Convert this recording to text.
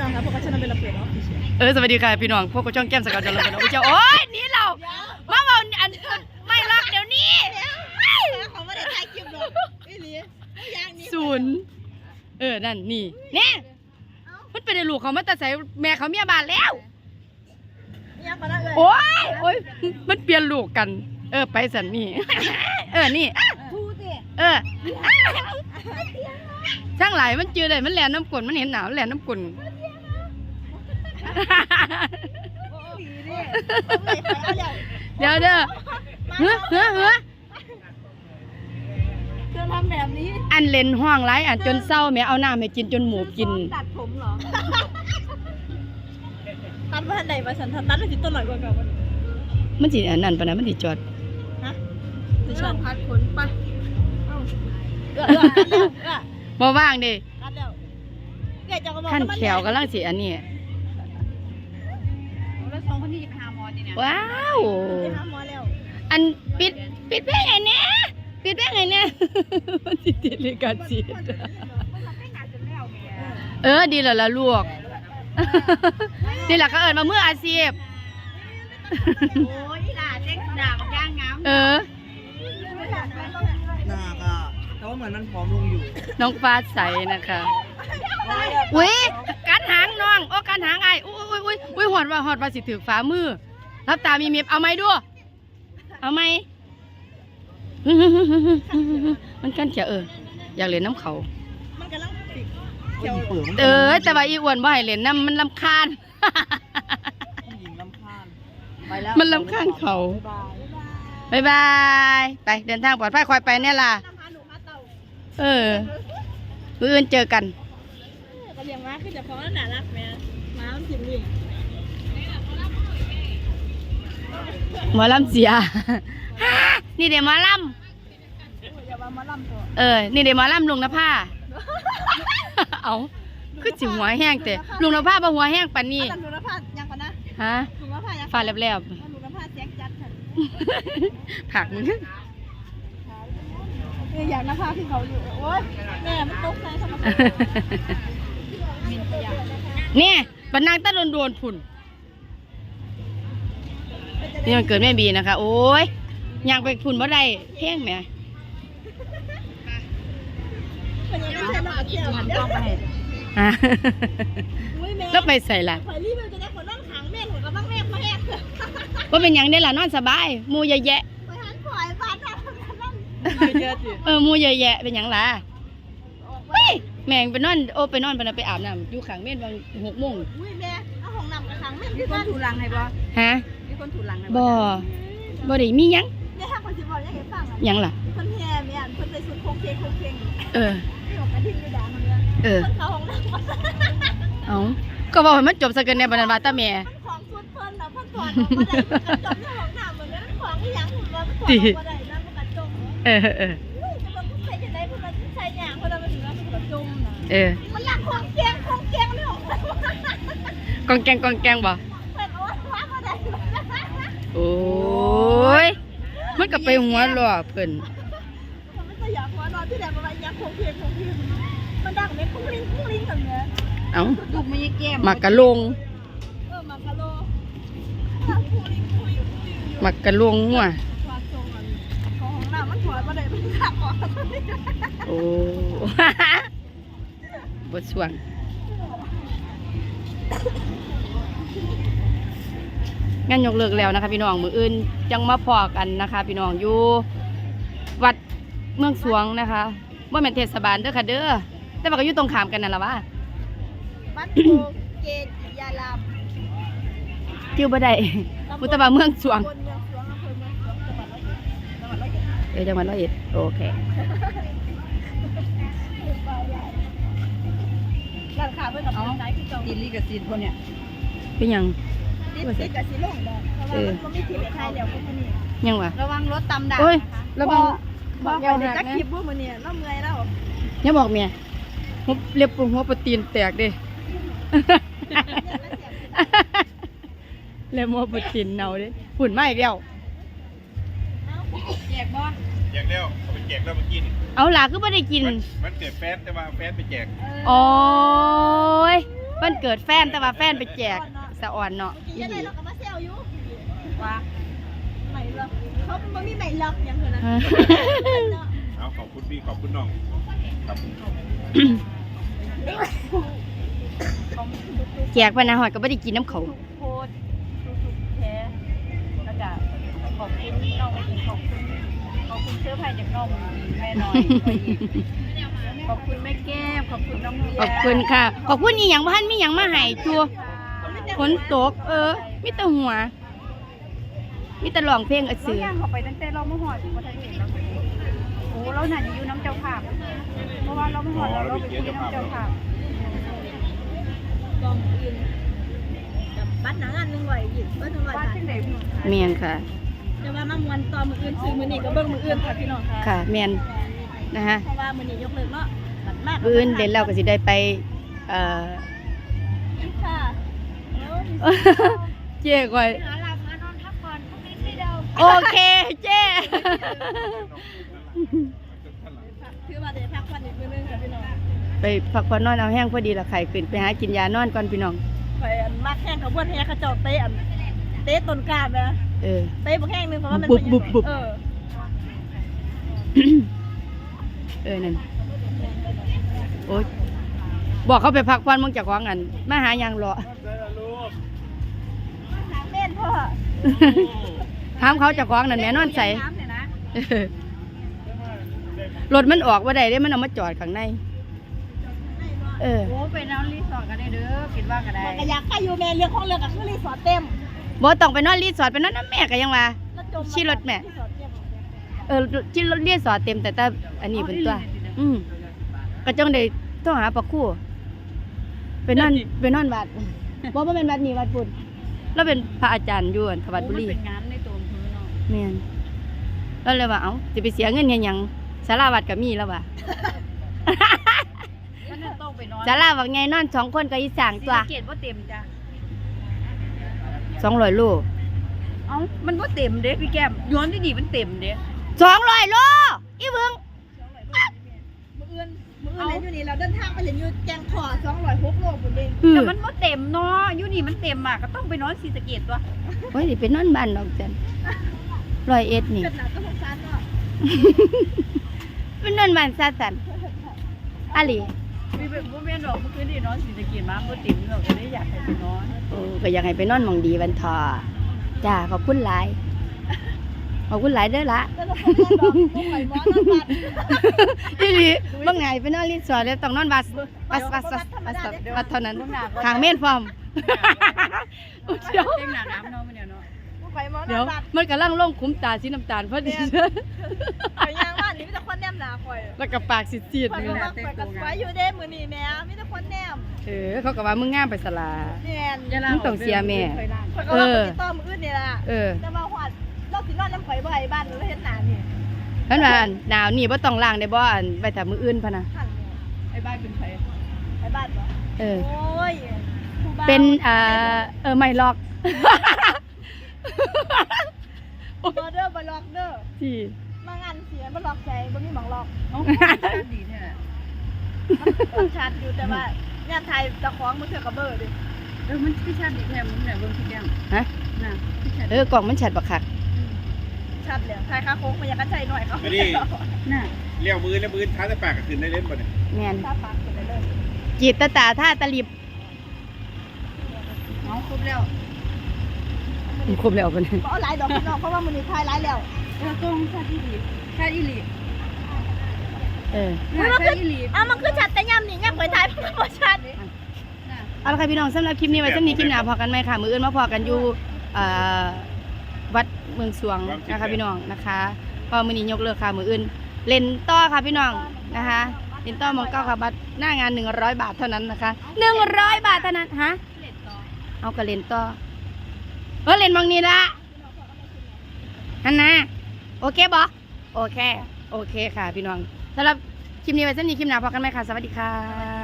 น้องครับพวกก็ชนะเป็นระเบิดเนาะเออสวัสดีค่ะพี่น้องพวกก็ช่องแก้มสกาวจรเป็นน้องพี่เจ้าโอ๊ยหนี่เรามาเอาอันไม่รักเดี๋ยวนี้เขาไม่ได้ถ่ายคลิปหรอกอีหลีอย่างนี้ศูนย์เออนั่นนี่แน่มันเป็นไอ้ลูกเขามาแต่ใส่แม่เขาเมียบานแล้วยังมาแล้วเลยโอ๊ยโอ๊ยมันเปลี่ยนลูกกัน เออไปสันนี่ เออนี่พูดสิเออช่างหลายมันจืดเลยมันแหลนน้ำกลนมันเห็นหนาวแหลนน้ำกลนดีดิไม่ใคร เอาอย่างเดี๋ยวเด้อเฮ้อเฮ้อเฮ้อเธอทำแบบนี้อันเล่นห้องไรอันจนเศร้าแม่เอาน้ำให้กินจนหมูกิน ตัดผมเหรอ ตัดมาทันใดมาสันทันตัดแล้วสิต้นหน่อยกว่าเก่าวันมันสิอันนั้นปะนะมันสิจอดฮะจะชอบพัดขนปะเอ้าเออเออตัดแล้วเออบ่ว่างเด้ตัดแล้วเดี๋ยวจะก็บอกขั้นแขวกำลังสิอันนี้แล้วสอง คนนี้จะไปหาหมอจีเนี่ยว้าว ไปหาหมอแล้วอันปิดปิดเพลงไงเนี่ยปิดเพลงไงเนี่ย มันสิติดลิขสิทธิ์เออดีแล้วล่ะลูกนี่แหละเขาเอิญมาเมื่ออาชีพโอ้ยหลานเด็กด่ามันย่างงามเออหน้าก็แต่ว่าเหมือนมันผอมลงอยู่ น้องฟ้าใสนะคะอุ้ยการหางน้อง โอ้การหางไอ้ หอดว่าหอดว่าสิถือฟ้ามือรับตามีเมียบเอาไหมดูเอาไหมมันกันจะเอออยากเล่นน้ำเขามันกำลังปิดเขียวเปิดมันเออแต่ว่าอีอ้วนว่าให้เล่นน้ำมันลำคาญผู้หญิงลำคาญไปแล้วมันลำคาญเขาบายบายไปเดินทางปลอดภัยคอยไปเนี่ยล่ะน้ำพาหนูพาเต่าเออมื้ออื่นเจอกันก็เลี้ยงม้าขึ้นจากฟองแล้วน่ารักแม่ม้ามันถิ่มลิ หมอลำเสีย นี่เดี๋ยวหมอลอย่ามามาล่ำตัวำเออ นี่เดี๋ยวหมอลำลุงนภาเอาคือสิหัวแห้งแต่ลุงนภาบ่หัวแห้งปานนี้อาจารย์หนูนภายังก่อนนะฮะหนูนภายังฟ้าแลบหนูนภาเสียงจัดค่ะๆผักมึงเอออยากนภาที่เขาอยู่โอ๊ยแม่มันตกใจทำไมเนี่ยบันนางตะโดนโดนๆพุ่น นี่มันเกิดแม่บีนะคะ โอ้ยอยากไปพุ่นบ่ได้เพ่งแหมเป็นยังไงใช่ไหมเที่ยวมันต้องไปฮะอุ้ยแม่แล้วไปใส่ล่ะข่อยรีบมันจะได้คนนั่งขังแม่หนูกับบ้างแม่มาแหกว่าเป็นหยังได้ล่ะนอนสบายหมูเยอะแยะไปหันข่อยบ้านนั่งนั่งเออหมูเยอะแยะเป็นหยังล่ะเฮ้ยแม่งไปนอนโอ้ไปนอนไปนะไปอาบน้ำอยู่ข้างเม่นบางหกโมงอุ้ยแม่เอาของนำกับขังแม่มีที่คนบ้านถูหลังให้บ่ฮะมี คนถูหลังให้บ่บ่ได้มีหยังแม่ถ้าคนสิบอกยังไงฟังอะหยังล่ะคนแห่แม่คนใส่ชุดโคงเคงโคงเคงเออที่ออกกระดิ่งกระดาษมันเนี่ยเออคนเขาของนำเอาก็บอกให้มันจบซะเกินในบรรดาว่าตาแม่มันของชุดเพิ่นนะเพิ่นถอดออกมาได้มันกระจมที่ของนำเหมือนกันของที่ยังหุ่นว่ามันถอดออกมาได้นั่นมันกระจมเออเอออุ้ยจะมันใส่จะได้เพิ่นมันใส่หยางเพิ่นมันถึงแล้วมันกระจมนะเออมันหลักของแกงของแกงไม่ออกเลยกองแกงกองแกงบ่ เพิ่นเอาไว้ว่ามาได้ โอ้ย มันก็ไปหัวหล่อเพิ่นมันไม่ใช่อยากหัวนอนที่แดงมันอยากโคงเคงโคงเคงมันดังเนี่ยคุ้งลิงคุ้งลิงแบบเนี้ยเอ้าลูกไม่แก้มมักกะลงเออมากะโลคุ้งลิงคุ้งลิงคุ้งลิงมักกะลงหัววาดทรงอันของของน้ำมันถอยมาได้มันขับออกโอ้บทสวง งานยกเลิกแล้วนะคะ พี่น้องมืออื่นจังมาพอกันนะคะ พี่น้องอยู่วัดเมืองสวงนะคะว่าแม่นเทศบาลเด้อค่ะเด้อแต่ว่าก็อยู่ตรงข้ามกันนั่นล่ะวะบ้านโคเกตยาลามจิ้วบ่ได้พุทธบาเมืองสวงบนเมืองสวงอำเภอเมืองสวงจังหวัดร้อยเอ็ดจังหวัดร้อยเอ็ดเออจังหวัดร้อยเอ็ดโอเคร้านค้าเพิ่นกับคนใจคือเจ้าติดลิขสิทธิ์คนเนี่ยเป็นหยัง ติดติดกับสีลงบอกเพราะว่ามันก็มีที่ไปไทยแล้วพวกนี้ยังวะระวังรถตำด่างโอ้ยนะคะระวังบอกยาวไปหักจักนะคลิปพวกมันเนี่ยเราเมื่อยแล้วอย่าบอกเมียหัวเล็บหัวปะตีนแตกเด้เล็บหัวปะตีนเน่าเด้หุ่นมาอีกแล้วแยกบ่แจกแล้วเอาไปแจกแล้วเมื่อกี้นี่เอาล่ะคือไม่ได้กินมันมันเกิดแฟนแต่ว่าแฟนไปแจก โอ้ยวันเกิดแฟนแต่ว่าแฟนไปแจก สะอ่อนเนาะเมื่อกี้ยังไงเราก็มาแซวอยู่ว่าใหม่ล็อกเขามันมีใหม่ล็อกอย่างเงี้ยนะเอาขอบคุณพี่ขอบคุณน้องครับแจกพนักหอยก็ไม่ได้กินน้ำเขาโพสต์ทุกๆแท้แล้วก็ขอบคุณน้องอีกขอบคุณขอบคุณเสื้อผ้าจากน้องแม่น้อยไปอีกขอบคุณแม่แก้มขอบคุณน้องเบียร์ขอบคุณค่ะ ขอบคุณอีหยังบ้านมีหยังมาให้จัว ฝนตก เออมีแต่หัวมีแต่ร้องเพลงเราอะสือ ย่างเข้าไปตั้งแต่เรามาหอดถึงประเทศเราโอ้เราหนาจะอยู่น้ำเจ้าภาพเพราะว่าเรามาหอดเราเราไปคุยน้ำเจ้าภาพกองอื่นกับบ้านหนังอันหนึงไหวหยิบบ้านหนึ่งไหวว่าค่ะที่ไหนพี่เมียนค่ะ แต่ว่ามามวนตอนมืออื่นซื้อมือนี่ก็เบิ่งมืออื่นค่ะพี่น้องค่ะ ค่ะเมียนนะฮะเพราะว่ามือนี่ยกเลิกเนาะบัดมากมื้ออื่นเด่นเราก็สิได้ไปเอ่อค่ะแล้ว เจ๊ก่อยหาหลับมานอนพักผ่อนพรุ่งนี้ที่เดิมโอเคเจ๊คือว่าจะพักผ่อนอีกมื้อนึงค่ะพี่น้องไปพักผ่อนนอนเอาแห้งพอดีละไข่ขึ้นไปหากินยานอนก่อนพี่น้องไปอันมากแห้งเขาบวนแห้งเขาเจ้าเตะอันเตะต้นกล้านะเออเตะบ่แห้งหนึงเพราะว่ามันบุบบุบบุบเออเออนั่นโอ๊ยบอกเขาไปพักผ่อนมึงจากของอันมาหาหยังรอหาเล่นพ่อ ถามเขาจากของนั่นแหม่นอนใส่น้ำเนี่ยนะเออรถมันออกว่าได้เด้มันเอามาจอดข้างใน เออ โอ้ไปนอนรีสอร์ทกันได้เด้อคิดว่ากันได้มันก็อยากให้อยู่แม่เรื่องของเรื่องก็คือรีสอร์ทเต็มบ่ต้องไปนอนรีสอร์ทไปนอนน้ำแม่ก็ยังว่า แล้วจมขี่รถแม่ รีสอร์ทเต็มเออที่รถรีสอร์ทเต็มแต่แต่อันนี้เป็นตัว อืมก็จังได้ต้องหาปลาคู่ไปนอนไปนอนวัดบ่บ่แม่นวัดนี้วัดพุทธ เราเป็นพระอาจารย์อยู่อันทวัดบุรีโอ้มันเป็นงานในตัวอำเภอเนาะแม่นแล้วเลยว่าเอ้าสิไปเสียเงินเฮ็ดหยังศาลาวัดก็มีแล้วว่ะมันจะต้องไปนอนศาลาวัดไงนอนสองคนก็อีสร้างตัวศรีสะเกตว่าเต็มจ้ะ200โลเอ้ามันว่าเต็มเด้พี่แก้มย้อนที่ดีมันเต็มเด้200โลอีเบิ่งมืออื่นมื ออื่นเล่นอยู่นี่เราเดินทางไปเล่นอยู่แกงขอ206โลพุ่นเด้อืแต่อมันว่าเต็มเนาะอยู่นี่มันเต็มอะก็ต้องไปนอนศรีสะเกตตัวโอ้ยสิไปนอนบ้านดอกจันร้อยเอ็ดนี่เกิดหนักก็สงสารเนาะไปนอนบ้านซาสันอะลีมีแบบว่าแม่นบอกเมื่อคืนนี่นอนศรีสะเกตมาบ่เต็มเราก็เลยอยากให้ไปนอน โอ้ก็อยากให้ไปนอนหมองดีวันทอจ้าขอบคุณหลาย ขอบคุณหลายเด้อละแล้วก็คนเล่นดอกบ่ไหวหมอนอนบัดอีหลีบางไงไปนอนรีสอร์ทแล้วต้องนอนบัสบัสบัสบัสบัสบัสเท่านั้นขางเม่นฟอมเดี๋ยวเต็มหนาน้ำเนาะมันเนี่ยเนาะบ่ไหวหมอนเดี๋อยวนบัดมันกำลังลงคุ้มตาสีน้ำตาลพอดีข่อยย่างบ้านนี่มีแต่คนแนมหนาข่อยแล้วก็ปากสิจีดข่อยนี่ก็ว่าข่อยก็สวยอยู่เด้มื้อนี้แหม่มีแต่คนแนมเออเขาก็ว่ามึงงามไปสลาแม่นอย่าลามึงต้องเสียแม่เคยลาข่อยก็ว่าข่อยสิต้อมื้ออื่นนี่ล่ะเออแต่ว่าฮอดเรา สินอนน้ำข่อยบ่ให้บ้านเราเฮ็ดหน้านี่ท่านว่าอันหนาวนี่บ่ต้องล้างได้บ่อันไปแต่มื้ออื่นพะนะคั่นนี่ไอ้บ้านเป็นไผไปบ้านบ่เออ โอ้ยผู้บ่าวเป็นอ่าเออไม่ล็อกบ่เด้อบ่ล็อกเด้อที่ มางานเสียบ่ล็อกใจบ่มีหม่องล็อกเอ้าชาติดีเนี่ยมันชัดอยู่แต่ว่างานไทยเจ้าของมันเถื่อกับเบอร์ดิเออมันพี่ชาติดีแท้มันเนี่ยเบิ่งพี่แก้มฮะ น่ะพี่ชาติเออกล่องมันชัดบักคัก ชัดเลยไทยค้าโค้งมันอยากกันใจหน่อยเขาอันนี้ น่ะเลี้ยวมือแล้วมือท้าแต่ปากกับคืนได้เล่นบ่เนี่ยแม่นถ้าปากกันเลยจีบตาตาท่าตะลิบเอาครบแล้วครบแล้วปะเนี่ยเพราะเอาหลายดอกพี่น้องเพราะว่ามันนี่ไทยหลายแล้วเออตรงชาติดีชาติอีหลีเออ น่ะชาติอีหลีอ้าวมันคือชัดแต่ย่ำนี่ย่ำไปไทยมันบ่ชัด น่ะ เอาละค่ะพี่น้องสำหรับคลิปนี้ไว้สำนี้คลิปหน้าพอกันไหมค่ะ มื้ออื่นมาพอกันอยู่เอ่อวัด เมืองสวงนะคะพี่น้องนะคะพอมื้อนี้ยกเลิกค่ะมื้ออื่น เล่นต่อค่ะพี่น้องนะคะเล่นต่อหมองเก้าค่ะบัตรหน้างาน100บาทเท่านั้นนะคะ100บาทเท่านั้นฮะเอาก็เล่นต่อเออเล่นหมองนี้ละฮันนะโอเคบอโอเค โอเคค่ะพี่น้องสำหรับคลิปนี้ไว้สำนี้คลิปหน้าพอกันไหมค่ะ สวัสดีค่ะ